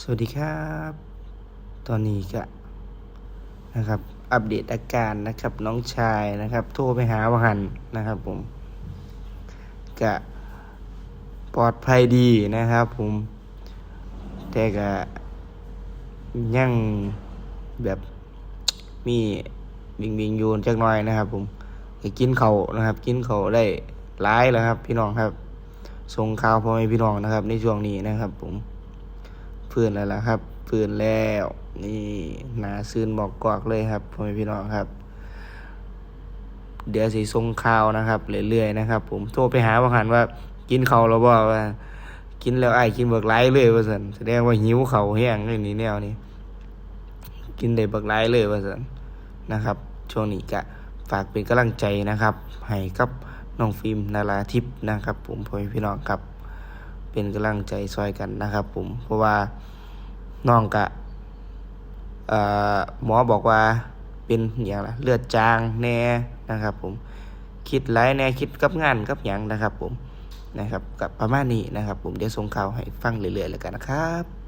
สวัสดีครับ ตอนนี้ก็นะครับ อัปเดตอาการนะครับน้องชายนะครับ โทรไปหาวหันนะครับผมก็ปลอดภัยดีนะครับผม แต่ก็ยังแบบมีวิงวิงโยนจักหน่อยนะครับ ผมก็กินเขานะครับ กินเขาได้หลายแล้วครับ พี่น้องครับส่งข่าวพ่อแม่พี่น้องนะครับ ในช่วงนี้นะครับ ผม ฟื้นแล้วล่ะครับฟื้นแล้ว นี่หนาซื่นบอกกวากเลยครับพ่อแม่พี่น้องครับ เดี๋ยวสิส่งข่าวนะครับเรื่อยๆนะครับ ผมโทรไปหาว่าหันว่ากินเขาวแล้วบ่ว่า กินแล้วไอ้กินเบิกไรเลยว่าสันแสดงว่าหิวเขาแห้งเลยนี่แนวนี้กินได้เบิกไรเลยว่าสันนะครับช่วงนี้ก็ฝากเป็นกำลังใจนะครับให้กับน้องฟิล์มนาราทิพย์นะครับ ผมพ่อแม่พี่น้องครับ เป็นกำลังใจซอยกันนะครับ ผม เพราะว่าน้องกะหมอบอกว่าเป็นอย่างไรเลือดจางแน่นะครับ ผมคิดไรแน่คิดกับงานกับหยังนะครับ ผมนะครับกับประมาณนี้นะครับ ผมเดี๋ยวส่งข่าวให้ฟังเรื่อยๆแล้วกันนะครับ